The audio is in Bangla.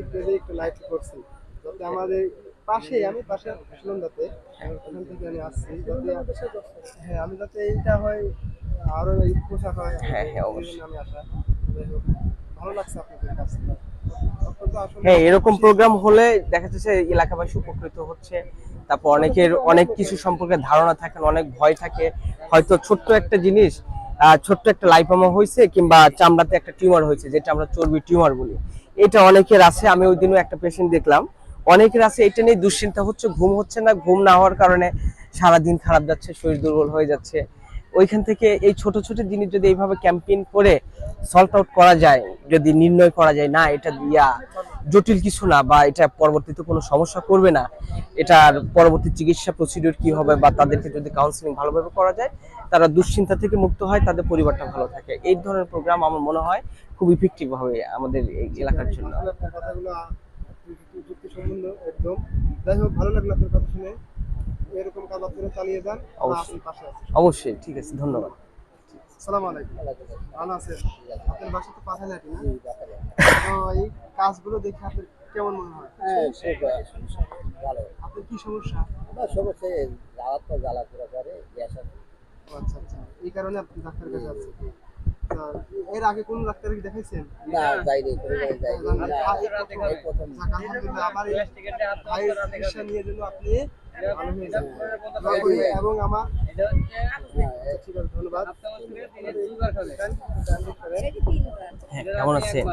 এই একটু লাইভ করছি। যাতে আমাদের পাশে আমি পাশে সুনন্দাতে ওখান থেকে আমি আসছি যাতে হ্যাঁ আমি যাতে এইটা হয় আরও পোশাক হয় হ্যাঁ, হ্যাঁ, অবশ্যই। আমি আসা। ভালো লাগছে আপনাদের কাছে। হ্যাঁ এরকম প্রোগ্রাম হলে দেখা যাচ্ছে এলাকাবাসী উপকৃত হচ্ছে। তারপর অনেকের অনেক কিছু সম্পর্কে ধারণা থাকে অনেক ভয় থাকে। হয়তো ছোট্ট একটা জিনিস ছোট্ট একটা লাইপামা হয়েছে কিংবা চামড়াতে একটা টিউমার হয়েছে, যেটা আমরা চর্বি টিউমার বলি। এটা অনেকের আছে, আমি ওই দিনও একটা পেশেন্ট দেখলাম। অনেকের আছে, এটা নিয়ে দুশ্চিন্তা হচ্ছে, ঘুম হচ্ছে না, ঘুম না হওয়ার কারণে সারাদিন খারাপ যাচ্ছে, শরীর দুর্বল হয়ে যাচ্ছে। ওইখান থেকে এই ছোট ছোট জিনিস যদি এইভাবে ক্যাম্পেইন করে সল্ট আউট করা যায়, যদি নির্ণয় করা যায়, না, এটা দিয়া জটিল কিছু না বা এটা পরবর্তীতে কোনো সমস্যা করবে না এটার পরবর্তী চিকিৎসা প্রসিডিউর কি হবে বা তাদেরকে যদি কাউন্সিলিং ভালোভাবে করা যায় তারা দুশ্চিন্তা থেকে মুক্ত হয় তাদের পরিবারটা ভালো থাকে। এই ধরনের প্রোগ্রাম আমার মনে হয় খুব ইফেক্টিভ হবে আমাদের এই এলাকার জন্য। কথাগুলো একদম যাই হোক ভালো লাগল আপনার কথা শুনে এরকম কাজ আপনারা চালিয়ে যান অবশ্যই। আছি পাশে আছি অবশ্যই ঠিক আছে ধন্যবাদ। সালাম আলাইকুম। ভালো আছেন? আপনার বাসা তো পাঠালে না? কাজগুলো দেখে আপনার কেমন মনে হয়? হ্যাঁ ভালো। আপনার কি সমস্যা? আমার সমস্যা জ্বালা তো জ্বালা পুরো করে গ্যাস আছে আচ্ছা আচ্ছা। এই কারণে আপনি ডাক্তারের কাছে আছেন এর আগে কোন ডাক্তারকে দেখাইছেন না যাইনি কোনো যাইনি। প্রথম। আমার এই চিকিৎসা নিয়ে জন্য আপনি হয়ে এবং আমার হ্যাঁ, ঠিক আছে ধন্যবাদ। হ্যাঁ কেমন আছেন